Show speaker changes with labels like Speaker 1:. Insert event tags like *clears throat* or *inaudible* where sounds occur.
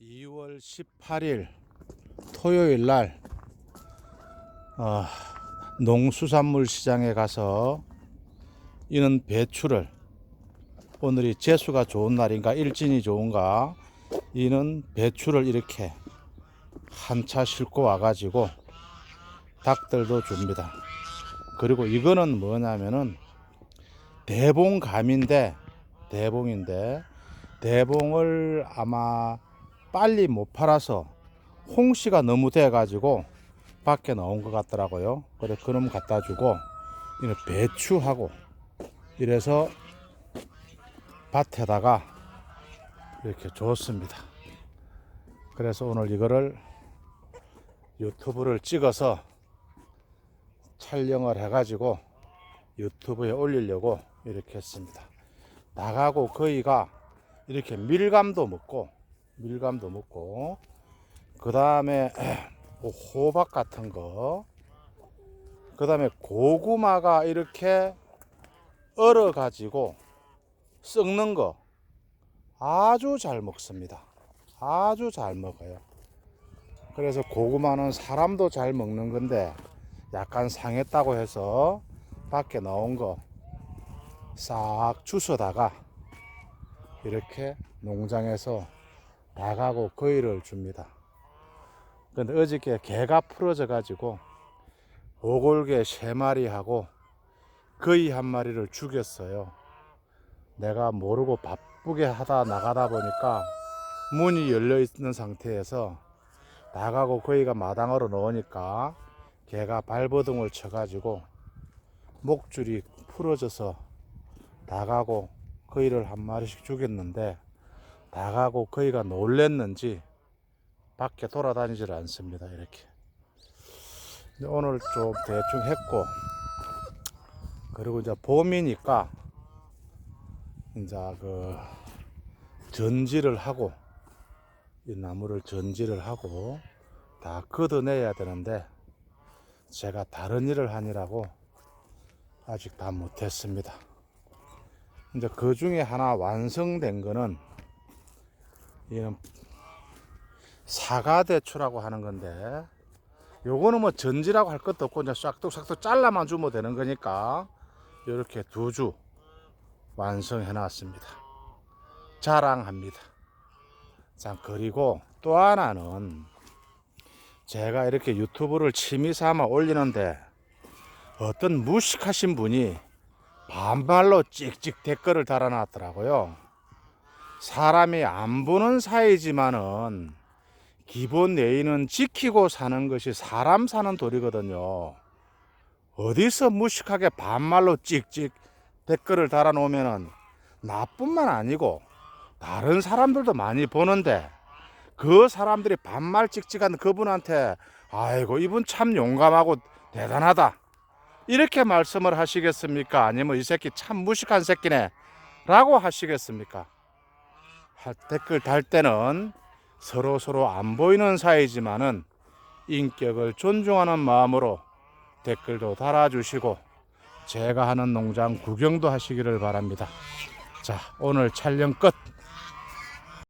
Speaker 1: 2월 18일 토요일 날 어, 농수산물 시장에 가서 이는 배추를 오늘이 재수가 좋은 날인가 일진이 좋은가 이는 배추를 이렇게 한 차 싣고 와가지고 닭들도 줍니다. 그리고 이거는 뭐냐면은 대봉감인데 대봉인데 대봉을 아마 빨리 못 팔아서 홍시가 너무 돼 가지고 밖에 나온 것 같더라고요. 그래 그놈 갖다 주고 이는 배추하고 이래서 밭에다가 이렇게 줬습니다. 그래서 오늘 이거를 유튜브를 찍어서 촬영을 해 가지고 유튜브에 올리려고 이렇게 했습니다. 나가고 거의가 이렇게 밀감도 먹고 밀감도 먹고 그 다음에 *clears throat* 호박 같은 거그 다음에 고구마가 이렇게 얼어 가지고 썩는 거 아주 잘 먹습니다. 아주 잘 먹어요. 그래서 고구마는 사람도 잘 먹는 건데 약간 상했다고 해서 밖에 나온 거 싹 주워다가 이렇게 농장에서 닭하고 거위를 줍니다. 근데 어저께 개가 풀어져 가지고 오골개 세 마리하고 거위 한 마리를 죽였어요. 내가 모르고 바쁘게 하다 나가다 보니까 문이 열려 있는 상태에서 닭하고 거위가 마당으로 넣으니까 개가 발버둥을 쳐가지고 목줄이 풀어져서 닭하고 거위를 한 마리씩 죽였는데 닭하고 거위가 놀랬는지 밖에 돌아다니질 않습니다. 이렇게. 오늘 좀 대충 했고 그리고 이제 봄이니까 이제 그 전지를 하고 이 나무를 전지를 하고 다 걷어내야 되는데 제가 다른 일을 하느라고 아직 다 못했습니다. 이제 그 중에 하나 완성된 거는 이는 사과 대추라고 하는 건데 요거는 뭐 전지라고 할 것도 없고 이제 싹둑싹둑 잘라만 주면 되는 거니까 이렇게 두 주 완성해 놨습니다. 자랑합니다. 자, 그리고 또 하나는 제가 이렇게 유튜브를 취미 삼아 올리는데 어떤 무식하신 분이 반말로 찍찍 댓글을 달아놨더라고요. 사람이 안 보는 사이지만은 기본 예의는 지키고 사는 것이 사람 사는 도리거든요. 어디서 무식하게 반말로 찍찍 댓글을 달아놓으면은 나뿐만 아니고 다른 사람들도 많이 보는데 그 사람들이 반말 찍찍한 그분한테 아이고 이분 참 용감하고 대단하다 이렇게 말씀을 하시겠습니까? 아니면 이 새끼 참 무식한 새끼네 라고 하시겠습니까? 할- 댓글 달 때는 서로 서로 안 보이는 사이지만은 인격을 존중하는 마음으로 댓글도 달아주시고 제가 하는 농장 구경도 하시기를 바랍니다. 자, 오늘 촬영 끝.